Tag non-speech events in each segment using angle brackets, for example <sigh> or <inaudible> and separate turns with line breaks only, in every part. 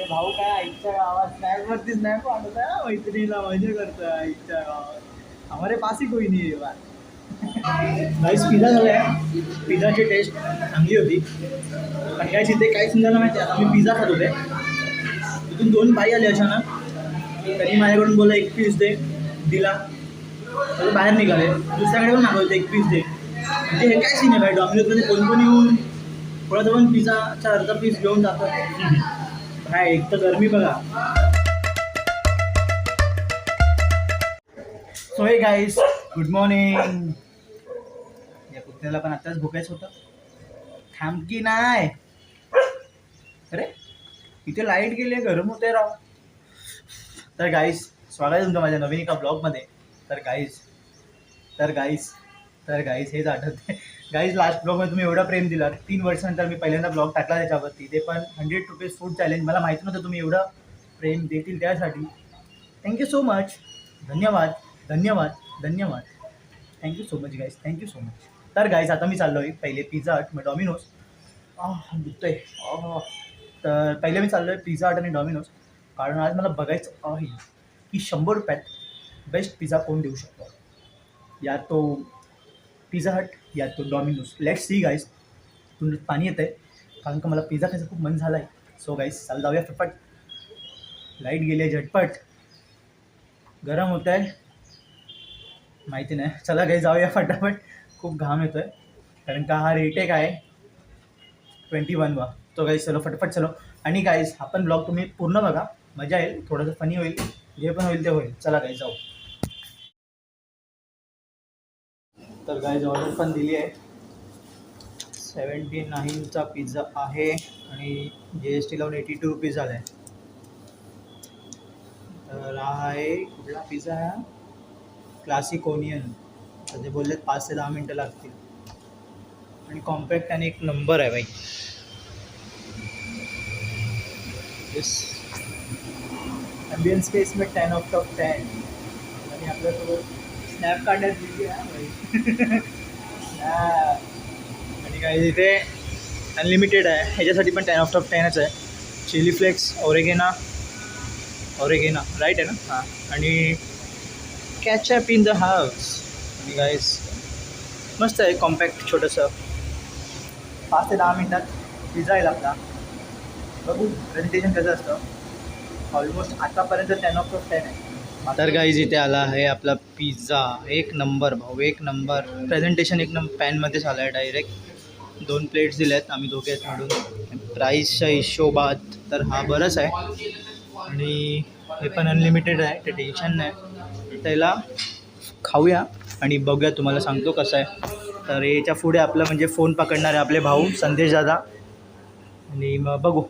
ते भाऊ काय आईच्या गावात स्नॅप वरती स्नॅप आणत आहे मैत्रिणीला मजा करतो आईच्या गावात. हमारे पास ही कोई नहीं है गाईस पिझ्झा आहे पिझ्झाची टेस्ट चांगली होती. पण काय तिथे काय समजायला माहिती आहे. आता मी पिझ्झा खात होते. तिथून दोन बाई आले अचानक. त्यांनी माझ्याकडून बोला एक पीस दे. दिला. तर बाहेर निघाले. दुसऱ्याकडे पण मागवलं एक पीस दे. म्हणजे हे काय सीन आहे भाई? डॉमिनोजमध्ये कोण कोण येऊन थोडा पण पिझ्झाचा अर्धा पीस घेऊन जातात. काय एक तर गरमी बघा. So hey guys good morning या कुत्र्याला पण आताच भुकायचं होतं. थांब की नाही? अरे इथे लाइट गेली आहे गरम होते राव. तर गाईस स्वागत आहे तुमचं माझ्या नवीन एका ब्लॉगमध्ये तर गाईस तर गाईस तर गाईस हेच आठवते गाईज लास्ट ब्लॉगमध्ये तुम्ही एवढा प्रेम दिला तीन वर्षानंतर मी पहिल्यांदा ब्लॉग टाकला त्याच्यावरती. ते पण हंड्रेड रुपीज फूड चॅलेंज मला माहिती नव्हतं तुम्ही एवढं प्रेम देतील त्यासाठी. थँक्यू सो मच धन्यवाद. धन्यवाद. धन्यवाद. Thank you so much guys thank you so much तर गाईज आता मी चाललो आहे पहिले पिझ्झा हट मग डॉमिनोज आह आहे. तर पहिले मी चाललो आहे पिझ्झा हट आणि डॉमिनोज कारण आज मला बघायचं आहे की शंभर रुपयात बेस्ट पिझ्झा कोण देऊ शकतो? या तो पिझ्झा हट या तो डॉमिनोज. लेट्स सी गाईज तुला पाणी येतं आहे कारण का मला पिझ्झा खायचं खूप मन झालं आहे सो गाईज चाल जाऊया फटफट. लाइट गेली आहे झटपट. गरम होत आहे माहिती नाही. चला गाईज जाऊया फटाफट. खूप घाम येतो आहे कारण का हा रेटेक आहे. ट्वेंटी वन वा. तो गाईज चलो फटफट चलो. आणि गाईज हा पण ब्लॉग तुम्ही पूर्ण बघा. मजा येईल. थोडंसं फनी होईल. जे पण होईल ते होईल. चला गाईज जाऊ. तर गाईज ऑर्डर पण दिली आहे. सेवन्टी नाईनचा पिझ्झा आहे आणि जी एस टी लावून एटी टू रुपीज झाला आहे तर हा आहे कुठला पिझ्झा आहे क्लासिक ओनियन तर ते बोललेत पाच ते दहा मिनटं लागतील. आणि कॉम्पॅक्ट आणि एक नंबर आहे बाई yes ambience space ten of top ten आणि आपल्यासोबत स्नॅप काढण्यात <laughs> आणि काय इथे अनलिमिटेड आहे. ह्याच्यासाठी पण टेन ऑफ टॉप टेनच आहे. Chilli flakes oregano oregano right आहे ना? हां. आणि कॅचअप इन द हाऊस आणि गाईस मस्त आहे कॉम्पॅक्ट छोटंसं. पाच ते दहा मिनटात पिझ्झा येईल आपला. बघू प्रेझेंटेशन कसं असतं. ऑलमोस्ट आतापर्यंत टेन ऑफ टॉप टेन आहे. तर गाईज इथे आला आहे आपला पिझ्झा एक नंबर भाऊ एक नंबर प्रेझेंटेशन एक नंबर पॅनमध्येच आला आहे डायरेक्ट दोन प्लेट्स दिल्या आहेत आम्ही दोघे काढून मिळून. प्राईसच्या हिशोबात तर हा बरंच आहे. आणि हे पण अनलिमिटेड आहे ते टेन्शन नाही. त्याला खाऊया आणि बघूया तुम्हाला सांगतो कसं आहे. तर याच्यापुढे आपलं म्हणजे फोन पकडणारे आपले भाऊ संदेश दादा. आणि मग बघू.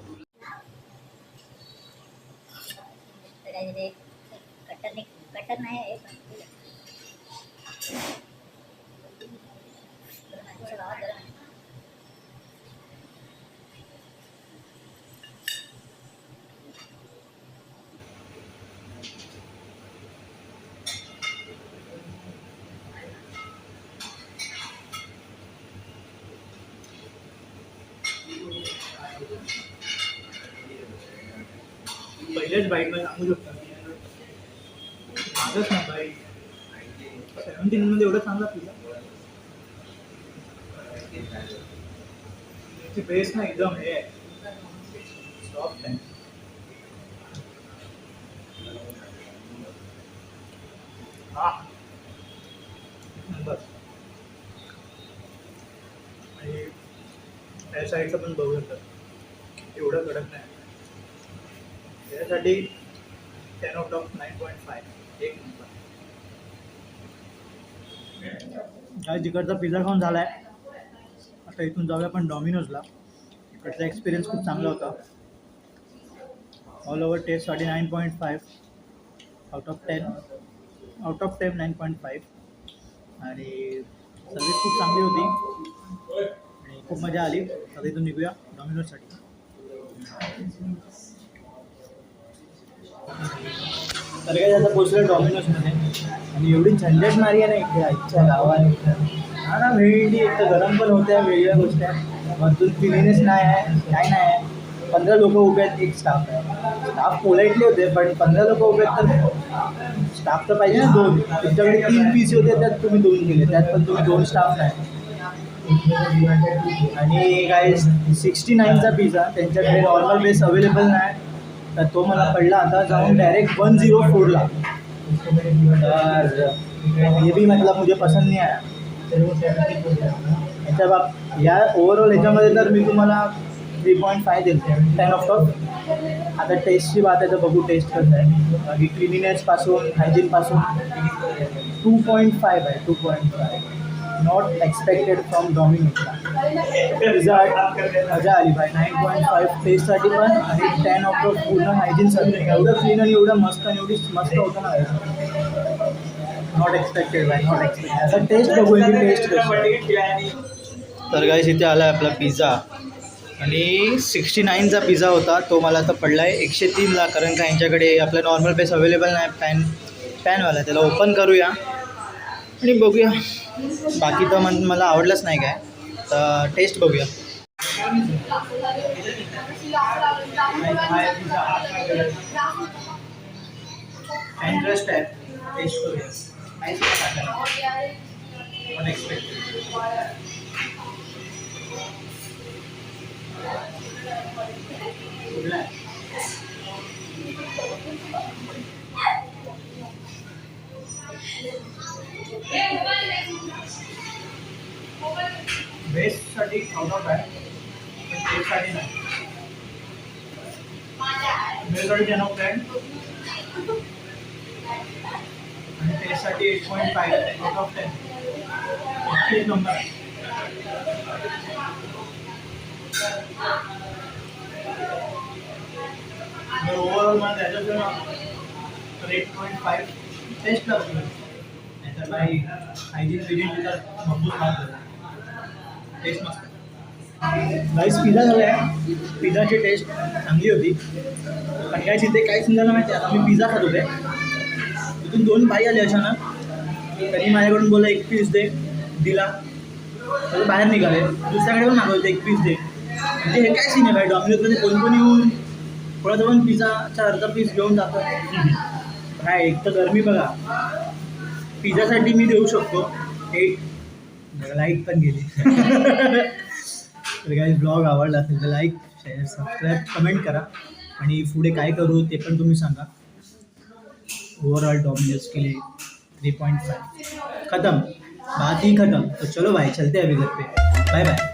कटन एक कटन आहे पण.
पहिल्याच सांगू शकता माझंच मध्ये एवढं चांगला पिझ्झा बेस ना एकदम हे. सॉफ्ट आहे हा. नंबर आणि त्या साईडचं पण बघू शकतात एवढं कडक नाही. त्यासाठी ten out of nine point five काय तिकडचा पिझ्झा खाऊन झाला आहे आता इथून जाऊया पण डॉमिनोजला. इकडचा एक्सपिरियन्स खूप चांगला होता. ऑल ओव्हर टेस्टसाठी nine point five out of ten out of ten nine point five आणि सर्विस खूप चांगली होती. आणि खूप मजा आली. आता इथून निघूया डॉमिनोजसाठी. तर काय आता पोचलं डॉमिनोजमध्ये आणि एवढी झंझट मारी आहे ना इकडे आजच्या गावात हा ना भेंडी एक तर गरम पण होत्या वेगळ्या गोष्टी आहेत. वरतून क्लिनेस नाही आहे काय नाही आहे. पंधरा लोक उभे आहेत एक स्टाफ आहे. स्टाफ पोलाइटली होते पण पंधरा लोक उभे आहेत तर स्टाफ तर पाहिजे ना दोन. तुमच्याकडे तीन पीस होते त्यात तुम्ही दोन गेले त्यात पण तुम्ही दोन स्टाफ नाही. आणि काय सिक्स्टी नाईनचा पिझ्झा त्यांच्याकडे नॉर्मल बेस अवेलेबल नाही. तर तो मला पडला आता जाऊन डायरेक्ट वन झिरो फोरला तर हे बी मतलब मुझे पसंद नहीं आया. याच्या बाब या ओवरऑल याच्यामध्ये तर मी तुम्हाला थ्री पॉईंट फाय देतो. टेन ऑफ टॉप आता टेस्टची बात आहे तर बघू टेस्ट कसं आहे. बाकी क्लिनिनेसपासून हायजीनपासून टू पॉईंट फाईव्ह आहे two point five not expected from डॉमिनोजला pizza मजा आली भाई नाईन पॉईंट फाईव्ह टेस्टसाठी पण आणि टेन ऑफ पूर्ण हायजीनसाठी एवढं क्लीन आणि एवढं मस्त आणि एवढी मस्त होतं ना. Not expected by not expected आता टेस्ट बघू याची टेस्ट तर गाईस इथे आला आहे आपला पिझ्झा आणि सिक्स्टी नाईनचा पिझ्झा होता. तो मला आता पडला आहे एकशे तीनला कारण का यांच्याकडे आपला नॉर्मल बेस अवेलेबल नाही पॅन पॅनवाला त्याला ओपन करूया. आणि बघूया. बाकी तर मन मला आवडलंच नाही काय. तर टेस्ट बघूया. इंटरेस्ट आहे टेस्ट एक एक्सपेक्टेड आउट आहे. पण टेस्टसाठी नाही. बेस्टसाठी टेन ब्रँड आणि त्यासाठी eight point five out of ten एक नंबर आहे ओव्हरऑल मला त्याच्यात तर एट पॉईंट फाईव्ह टेस्ट करतो नाही तर काही हायजीन बिजिन तिथं मजबूत मारतो टेस्ट मस्त. राईस पिझ्झा झाला आहे. पिझ्झाची टेस्ट चांगली होती. पण काय तिथे काय समजायला माहिती आहे. आता मी पिझ्झा खात होते. तिथून दोन बाई आले अचानक. त्यांनी माझ्याकडून बोला एक पीस दे. दिला. तर बाहेर निघाले. दुसऱ्याकडे पण मागवलं एक पीस दे. म्हणजे हे काय सीन आहे भाई डॉमिनोजमध्ये कोण कोण येऊन थोडासा पण पिझ्झाचा अर्धा पीस घेऊन जातो. काय एक तर गरमी बघा. पिझ्झासाठी मी देऊ शकतो. एक लाईक पण गेली. तर काही ब्लॉग आवडला असेल तर लाईक शेअर सबस्क्राईब कमेंट करा. आणि पुढे काय करू ते पण तुम्ही सांगा. ओवरऑल डॉमिनोज के लिए थ्री पॉईंट फाईव्ह खतम. बात ही खतम. तो चलो भाई चलते हैं अभी घर पे. Bye bye